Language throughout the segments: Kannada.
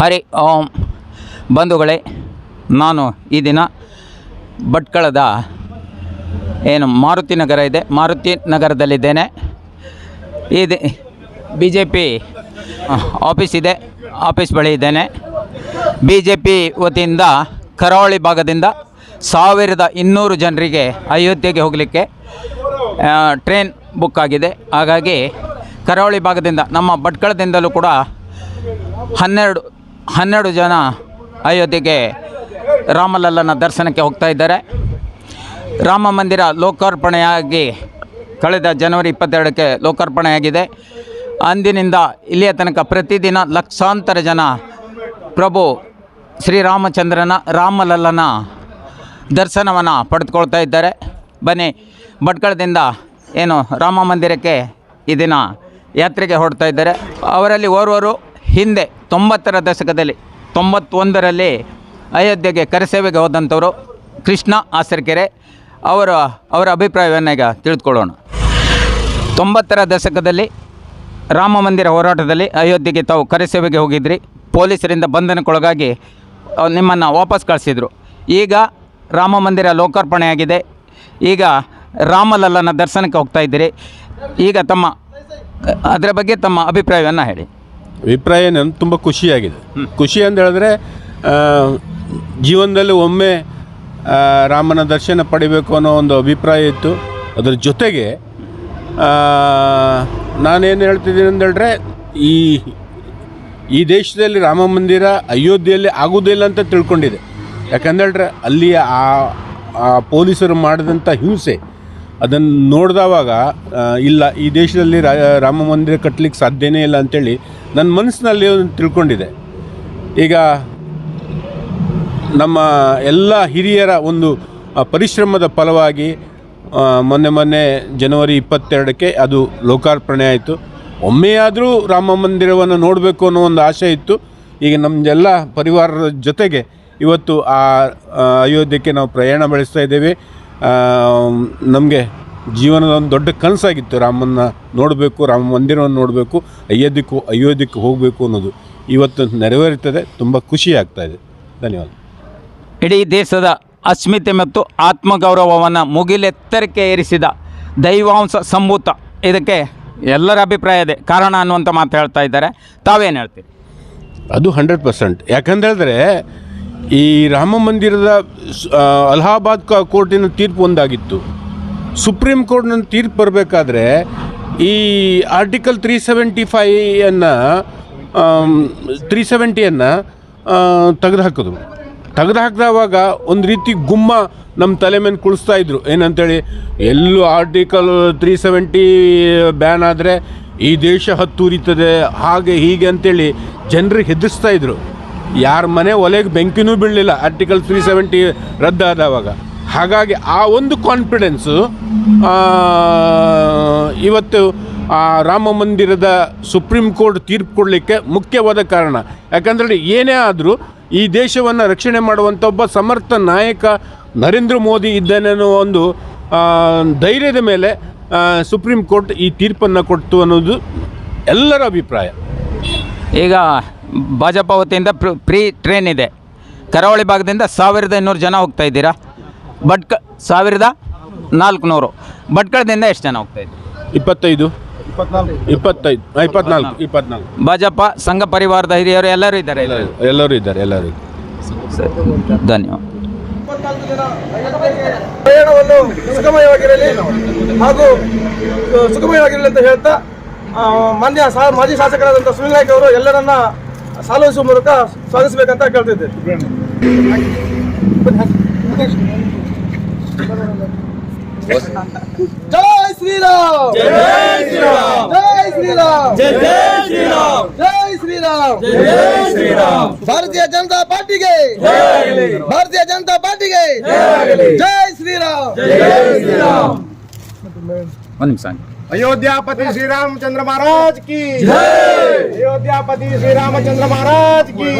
ಹರಿ ಓಂ. ಬಂಧುಗಳೇ, ನಾನು ಈ ದಿನ ಭಟ್ಕಳದ ಏನು ಮಾರುತಿ ನಗರ ಇದೆ. ಮಾರುತಿ ನಗರದಲ್ಲಿದ್ದೇನೆ. ಇದು ಬಿ ಜೆ ಪಿ ಆಫೀಸ್ ಇದೆ. ಆಫೀಸ್ ಬಳಿ ಇದ್ದೇನೆ. ಬಿ ಜೆ ಪಿ ವತಿಯಿಂದ ಕರಾವಳಿ ಭಾಗದಿಂದ ಸಾವಿರದ ಇನ್ನೂರು ಜನರಿಗೆ ಅಯೋಧ್ಯೆಗೆ ಹೋಗಲಿಕ್ಕೆ ಟ್ರೈನ್ ಬುಕ್ ಆಗಿದೆ. ಹಾಗಾಗಿ ಕರಾವಳಿ ಭಾಗದಿಂದ, ನಮ್ಮ ಭಟ್ಕಳದಿಂದಲೂ ಕೂಡ ಹನ್ನೆರಡು ಹನ್ನೆರಡು ಜನ ಅಯೋಧ್ಯೆಗೆ ರಾಮಲಲ್ಲನ ದರ್ಶನಕ್ಕೆ ಹೋಗ್ತಾ ಇದ್ದಾರೆ. ರಾಮ ಮಂದಿರ ಲೋಕಾರ್ಪಣೆಯಾಗಿ ಕಳೆದ ಜನವರಿ ಇಪ್ಪತ್ತೆರಡಕ್ಕೆ ಲೋಕಾರ್ಪಣೆಯಾಗಿದೆ. ಅಂದಿನಿಂದ ಇಲ್ಲಿಯ ತನಕ ಪ್ರತಿದಿನ ಲಕ್ಷಾಂತರ ಜನ ಪ್ರಭು ಶ್ರೀರಾಮಚಂದ್ರನ ರಾಮಲಲ್ಲನ ದರ್ಶನವನ್ನು ಪಡೆದುಕೊಳ್ತಾ ಇದ್ದಾರೆ. ಬನ್ನಿ, ಭಟ್ಕಳದಿಂದ ಏನು ರಾಮ ಮಂದಿರಕ್ಕೆ ಈ ದಿನ ಯಾತ್ರೆಗೆ ಹೊರಡ್ತಾ ಇದ್ದಾರೆ. ಅವರಲ್ಲಿ ಓರ್ವರು ಹಿಂದೆ ತೊಂಬತ್ತರ ದಶಕದಲ್ಲಿ, ತೊಂಬತ್ತೊಂದರಲ್ಲಿ ಅಯೋಧ್ಯೆಗೆ ಕರೆಸೇವೆಗೆ ಹೋದಂಥವರು ಕೃಷ್ಣ ಆಸರ್ಕೆರೆ ಅವರ ಅವರ ಅಭಿಪ್ರಾಯವನ್ನು ಈಗ ತಿಳಿದುಕೊಳ್ಳೋಣ. ತೊಂಬತ್ತರ ದಶಕದಲ್ಲಿ ರಾಮ ಮಂದಿರ ಹೋರಾಟದಲ್ಲಿ ಅಯೋಧ್ಯೆಗೆ ತಾವು ಕರೆಸೇವೆಗೆ ಹೋಗಿದ್ರಿ. ಪೊಲೀಸರಿಂದ ಬಂಧನಕ್ಕೊಳಗಾಗಿ ನಿಮ್ಮನ್ನು ವಾಪಸ್ ಕಳಿಸಿದರು. ಈಗ ರಾಮ ಮಂದಿರ ಲೋಕಾರ್ಪಣೆಯಾಗಿದೆ. ಈಗ ರಾಮಲಲ್ಲನ ದರ್ಶನಕ್ಕೆ ಹೋಗ್ತಾ ಇದ್ದೀರಿ. ಈಗ ತಮ್ಮ, ಅದರ ಬಗ್ಗೆ ತಮ್ಮ ಅಭಿಪ್ರಾಯವನ್ನು ಹೇಳಿ. ಅಭಿಪ್ರಾಯ ನನ್ನ ತುಂಬ ಖುಷಿಯಾಗಿದೆ. ಖುಷಿ ಅಂತ ಹೇಳಿದ್ರೆ ಜೀವನದಲ್ಲಿ ಒಮ್ಮೆ ರಾಮನ ದರ್ಶನ ಪಡಿಬೇಕು ಅನ್ನೋ ಒಂದು ಅಭಿಪ್ರಾಯ ಇತ್ತು. ಅದರ ಜೊತೆಗೆ ನಾನೇನು ಹೇಳ್ತಿದ್ದೀನಿ ಅಂತ ಹೇಳಿದ್ರೆ ಈ ಈ ದೇಶದಲ್ಲಿ ರಾಮ ಮಂದಿರ ಅಯೋಧ್ಯೆಯಲ್ಲಿ ಆಗೋದಿಲ್ಲ ಅಂತ ತಿಳ್ಕೊಂಡಿದೆ. ಯಾಕಂದೇಳ್ರೆ ಅಲ್ಲಿ ಆ ಪೊಲೀಸರು ಮಾಡಿದಂಥ ಹಿಂಸೆ ಅದನ್ನು ನೋಡಿದವಾಗ ಇಲ್ಲ ಈ ದೇಶದಲ್ಲಿ ರಾಮ ಮಂದಿರ ಕಟ್ಟಲಿಕ್ಕೆ ಸಾಧ್ಯನೇ ಇಲ್ಲ ಅಂತೇಳಿ ನನ್ನ ಮನಸ್ಸಿನಲ್ಲಿ ತಿಳ್ಕೊಂಡಿದೆ. ಈಗ ನಮ್ಮ ಎಲ್ಲ ಹಿರಿಯರ ಒಂದು ಪರಿಶ್ರಮದ ಫಲವಾಗಿ ಮೊನ್ನೆ ಮೊನ್ನೆ ಜನವರಿ ಇಪ್ಪತ್ತೆರಡಕ್ಕೆ ಅದು ಲೋಕಾರ್ಪಣೆ ಆಯಿತು. ಒಮ್ಮೆಯಾದರೂ ರಾಮ ಮಂದಿರವನ್ನು ನೋಡಬೇಕು ಅನ್ನೋ ಒಂದು ಆಸೆ ಇತ್ತು. ಈಗ ನಮ್ಮದೆಲ್ಲ ಪರಿವಾರದ ಜೊತೆಗೆ ಇವತ್ತು ಆ ಅಯೋಧ್ಯೆಗೆ ನಾವು ಪ್ರಯಾಣ ಬೆಳೆಸ್ತಾ ಇದ್ದೇವೆ. ನಮಗೆ ಜೀವನದ ಒಂದು ದೊಡ್ಡ ಕನಸಾಗಿತ್ತು. ರಾಮನ ನೋಡಬೇಕು ರಾಮ ಮಂದಿರವನ್ನು ನೋಡಬೇಕು ಅಯೋಧ್ಯಕ್ಕೂ ಅಯೋಧ್ಯಕ್ಕೆ ಹೋಗಬೇಕು ಅನ್ನೋದು ಇವತ್ತು ನೆರವೇರುತ್ತದೆ. ತುಂಬ ಖುಷಿ ಆಗ್ತಾ ಇದೆ. ಧನ್ಯವಾದ. ಇಡೀ ದೇಶದ ಅಸ್ಮಿತೆ ಮತ್ತು ಆತ್ಮಗೌರವವನ್ನು ಮುಗಿಲೆತ್ತರಕ್ಕೆ ಏರಿಸಿದ ದೈವಾಂಶ ಸಂಭೂತ. ಇದಕ್ಕೆ ಎಲ್ಲರ ಅಭಿಪ್ರಾಯ ಇದೆ. ಕಾರಣ ಅನ್ನುವಂಥ ಮಾತು ಹೇಳ್ತಾ ಇದ್ದಾರೆ. ತಾವೇನು ಹೇಳ್ತೀರಿ? ಅದು ಹಂಡ್ರೆಡ್ ಪರ್ಸೆಂಟ್. ಯಾಕಂದೇಳಿದ್ರೆ ಈ ರಾಮ ಮಂದಿರದ ಅಲಹಾಬಾದ್ ಕೋರ್ಟಿನ ತೀರ್ಪು ಒಂದಾಗಿತ್ತು. ಸುಪ್ರೀಂ ಕೋರ್ಟ್ನ ತೀರ್ಪು ಬರಬೇಕಾದ್ರೆ ಈ ಆರ್ಟಿಕಲ್ ತ್ರೀ ಸೆವೆಂಟಿ ಫೈಯನ್ನು ತ್ರೀ ಸೆವೆಂಟಿಯನ್ನು ತೆಗೆದುಹಾಕಿದ್ರು. ತೆಗೆದುಹಾಕಿದವಾಗ ಒಂದು ರೀತಿ ಗುಮ್ಮ ನಮ್ಮ ತಲೆ ಮೇಲೆ ಕುಳಿಸ್ತಾ ಇದ್ರು. ಏನಂತೇಳಿ, ಎಲ್ಲೂ ಆರ್ಟಿಕಲ್ ತ್ರೀ ಸೆವೆಂಟಿ ಬ್ಯಾನ್ ಆದರೆ ಈ ದೇಶ ಹತ್ತೂರಿತದೆ ಹಾಗೆ ಹೀಗೆ ಅಂತೇಳಿ ಜನರಿಗೆ ಹೆದರಿಸ್ತಾ ಇದ್ರು. ಯಾರ ಮನೆ ಒಲೆಗೆ ಬೆಂಕಿನೂ ಬೀಳಲಿಲ್ಲ ಆರ್ಟಿಕಲ್ ತ್ರೀ ಸೆವೆಂಟಿ ರದ್ದಾದವಾಗ. ಹಾಗಾಗಿ ಆ ಒಂದು ಕಾನ್ಫಿಡೆನ್ಸು ಇವತ್ತು ರಾಮ ಮಂದಿರದ ಸುಪ್ರೀಂ ಕೋರ್ಟ್ ತೀರ್ಪು ಕೊಡಲಿಕ್ಕೆ ಮುಖ್ಯವಾದ ಕಾರಣ. ಯಾಕಂದರೆ ಏನೇ ಆದರೂ ಈ ದೇಶವನ್ನು ರಕ್ಷಣೆ ಮಾಡುವಂಥ ಒಬ್ಬ ಸಮರ್ಥ ನಾಯಕ ನರೇಂದ್ರ ಮೋದಿ ಇದ್ದಾನೆ ಅನ್ನೋ ಒಂದು ಧೈರ್ಯದ ಮೇಲೆ ಸುಪ್ರೀಂ ಕೋರ್ಟ್ ಈ ತೀರ್ಪನ್ನು ಕೊಡ್ತು ಅನ್ನೋದು ಎಲ್ಲರ ಅಭಿಪ್ರಾಯ. ಈಗ ಭಾಜಪ ವತಿಯಿಂದ ಫ್ರೀ ಟ್ರೈನ್ ಇದೆ. ಕರಾವಳಿ ಭಾಗದಿಂದ ಸಾವಿರದ ಇನ್ನೂರು ಜನ ಹೋಗ್ತಾ ಇದ್ದೀರಾ? ಭಟ್ಕ ಸಾವಿರದ ನಾಲ್ಕುನೂರು. ಭಟ್ಕಳದಿಂದ ಎಷ್ಟು ಜನ ಹೋಗ್ತಾ ಇದ್ದೀವಿ ಇಪ್ಪತ್ತೈದು. ಇಪ್ಪತ್ತೈದು. ಆ, ಇಪ್ಪತ್ನಾಲ್ಕು ಇಪ್ಪತ್ನಾಲ್ಕು. ಭಾಜಪ ಸಂಘ ಪರಿವಾರದ ಹಿರಿಯರು ಎಲ್ಲರೂ ಇದ್ದಾರೆ. ಎಲ್ಲರೂ ಇದ್ದಾರೆ ಎಲ್ಲರೂ ಇದ್ದಾರೆ. ಸರಿ ಧನ್ಯವಾದ. ಪ್ರಯಾಣವನ್ನು ಸುಗಮಯವಾಗಿರಲಿ ಹಾಗೂ ಅಹ್, ಸುಗಮಯವಾಗಿರಲಿ ಅಂತ ಹೇಳ್ತಾ ಆ, ಮಾನ್ಯ ಸಾ ಮಾಜಿ ಶಾಸಕರಾದಂಥ ಸುನಿಲ್ ನಾಯ್ಕ ಅವರು ಎಲ್ಲರನ್ನ ಸಾಲುಹಿಸುವ ಮೂಲಕ ಸ್ವಾಗತಿಸಬೇಕಂತ ಕೇಳ್ತಿದ್ದೆ ಜೈ ಶ್ರೀರಾಮ್ ಜೈ ಶ್ರೀರಾಮ್ ಜೈ ಶ್ರೀರಾಮ್ ಜೈ ಶ್ರೀರಾಮ್ ಜೈ ಶ್ರೀರಾಮ್ ಜೈ ಶ್ರೀರಾಮ್ ಭಾರತೀಯ ಜನತಾ ಪಾರ್ಟಿಗೆ ಭಾರತೀಯ ಜನತಾ ಪಾರ್ಟಿಗೆ ಜೈ ಶ್ರೀರಾಮ್ ಒಂದು ನಿಮಿಷ अयोध्यापति श्री रामचंद्र महाराज की अयोध्यापति श्री रामचंद्र महाराज की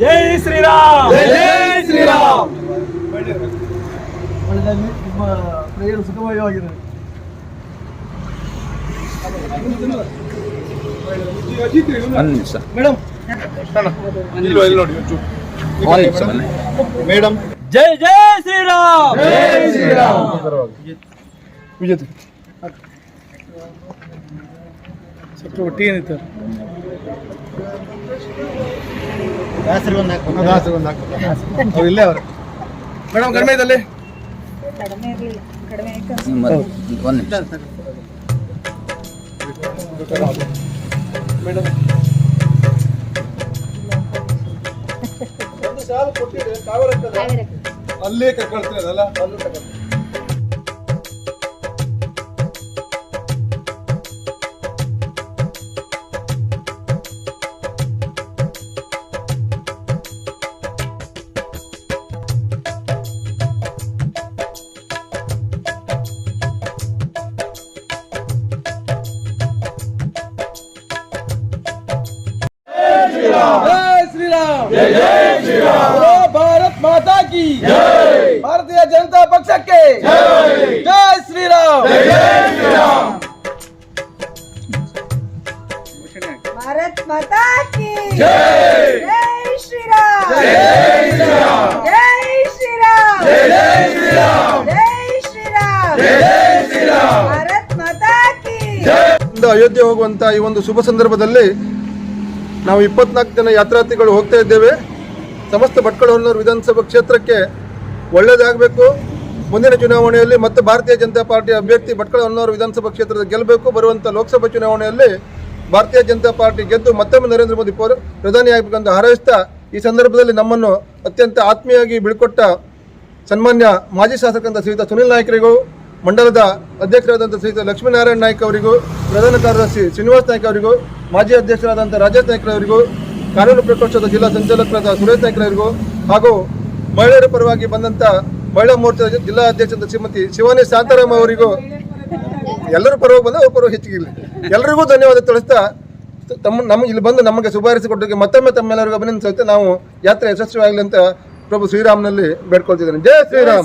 ಜೈ ಶ್ರೀರಾಮ್. ಜೈ ಶ್ರೀರಾಮ್. ಒಳ್ಳೆಯದಾಗಲಿ ನಿಮ್ಮ ಪ್ರಯಾಣ ಸುಖಮಯವಾಗಿರಲಿ. ಮೇಡಮ್ ಮೇಡಮ್ ಜೈ ಜೈ ಶ್ರೀರಾಮ್. ಜೈ ಶ್ರೀರಾಮ್. ವಿಜೇತ ಸ್ವಲ್ಪ ಒಟ್ಟಿಗೆ ನಿಂತಾರೆ ಅವ್ರು ಇಲ್ಲೇ ಅವ್ರೆ. ಮೇಡಮ್ ಕಡಿಮೆ ಒಂದು ನಿಮಿಷ ಒಂದು ಸಾಲು ಕೊಟ್ಟಿದೆ ಕಾವಲಕ್ಕದ ಅಲ್ಲೇ ಕರ್ಕೊಳ್ತೀರಲ್ಲ ಅಲ್ಲೂ ತಗೊಳ್ಳಿ ಭಾರತ್ ಮಾತಾ ಕಿ ಭಾರತೀಯ ಜನತಾ ಪಕ್ಷಕ್ಕೆ ಜೈ ಶ್ರೀರಾಮ್ ಭಾರತ್ ಮಾತಾ ಕಿ ಜೈ ಶ್ರೀರಾಮ್ ಜೈ ಶ್ರೀರಾಮ್ ಜೈ ಶ್ರೀರಾಮ್ ಜಯ ಶ್ರೀರಾಮ್ ಶ್ರೀರಾಮ್ ಭಾರತ್ ಮಾತಾ ಕಿ ಅಯೋಧ್ಯೆ ಹೋಗುವಂತ ಈ ಒಂದು ಶುಭ ಸಂದರ್ಭದಲ್ಲಿ ನಾವು ಇಪ್ಪತ್ನಾಲ್ಕು ಜನ ಯಾತ್ರಾರ್ಥಿಗಳು ಹೋಗ್ತಾ ಇದ್ದೇವೆ. ಸಮಸ್ತ ಭಟ್ಕಳಹೊನ್ನೂರು ವಿಧಾನಸಭಾ ಕ್ಷೇತ್ರಕ್ಕೆ ಒಳ್ಳೆಯದಾಗಬೇಕು ಮುಂದಿನ ಚುನಾವಣೆಯಲ್ಲಿ ಮತ್ತೆ ಭಾರತೀಯ ಜನತಾ ಪಾರ್ಟಿ ಅಭ್ಯರ್ಥಿ ಭಟ್ಕಳಹೊನ್ನೂರು ವಿಧಾನಸಭಾ ಕ್ಷೇತ್ರದ ಗೆಲ್ಲಬೇಕು. ಬರುವಂಥ ಲೋಕಸಭಾ ಚುನಾವಣೆಯಲ್ಲಿ ಭಾರತೀಯ ಜನತಾ ಪಾರ್ಟಿ ಗೆದ್ದು ಮತ್ತೊಮ್ಮೆ ನರೇಂದ್ರ ಮೋದಿ ಪ್ರಧಾನಿಯಾಗಬೇಕೆಂದು ಹಾರೈಸ್ತಾ, ಈ ಸಂದರ್ಭದಲ್ಲಿ ನಮ್ಮನ್ನು ಅತ್ಯಂತ ಆತ್ಮೀಯವಾಗಿ ಬೀಳ್ಕೊಟ್ಟ ಸನ್ಮಾನ್ಯ ಮಾಜಿ ಶಾಸಕರಂತ ಶ್ರೀಯುತ ಸುನಿಲ್ ನಾಯ್ಕರಿಗೂ ಮಂಡಲದ ಅಧ್ಯಕ್ಷರಾದಂಥ ಶ್ರೀ ಲಕ್ಷ್ಮೀನಾರಾಯಣ ನಾಯ್ಕ ಅವರಿಗೂ, ಪ್ರಧಾನ ಕಾರ್ಯದರ್ಶಿ ಶ್ರೀನಿವಾಸ್ ನಾಯ್ಕ ಅವರಿಗೂ, ಮಾಜಿ ಅಧ್ಯಕ್ಷರಾದಂಥ ರಾಜೇಶ್ ನಾಯ್ಕರವರಿಗೂ ಕಾನೂನು ಪ್ರಕೋಷ್ಠದ ಜಿಲ್ಲಾ ಸಂಚಾಲಕರಾದ ಸುರೇಶ್ ನಾಯ್ಕರವರಿಗೂ ಹಾಗೂ ಮಹಿಳೆಯರ ಪರವಾಗಿ ಬಂದಂಥ ಮಹಿಳಾ ಮೋರ್ಚಾದ ಜಿಲ್ಲಾ ಅಧ್ಯಕ್ಷರಾದ ಶ್ರೀಮತಿ ಶಿವಾನಿ ಶಾಂತಾರಾಮ್ ಅವರಿಗೂ ಎಲ್ಲರೂ ಪರವಾಗಿ ಬಂದ ಅವ್ರ ಪರವಾಗಿ ಹೆಚ್ಚಿಗೆ ಇರಲಿ. ಎಲ್ಲರಿಗೂ ಧನ್ಯವಾದ ತಿಳಿಸ್ತಾ ತಮ್ಮ ನಮಗೆ ಇಲ್ಲಿ ಬಂದು ನಮಗೆ ಶುಭಾರಿಸಿಕೊಟ್ಟಕ್ಕೆ ಮತ್ತೊಮ್ಮೆ ತಮ್ಮೆಲ್ಲರಿಗೂ ಅಭಿನಂದಿಸುತ್ತೆ ನಾವು ಯಾತ್ರೆ ಯಶಸ್ವಿಯಾಗಲಿ ಅಂತ ಪ್ರಭು ಶ್ರೀರಾಮ್ನಲ್ಲಿ ಬೇಡ್ಕೊಳ್ತಿದ್ದೇನೆ. ಜಯ ಶ್ರೀರಾಮ್.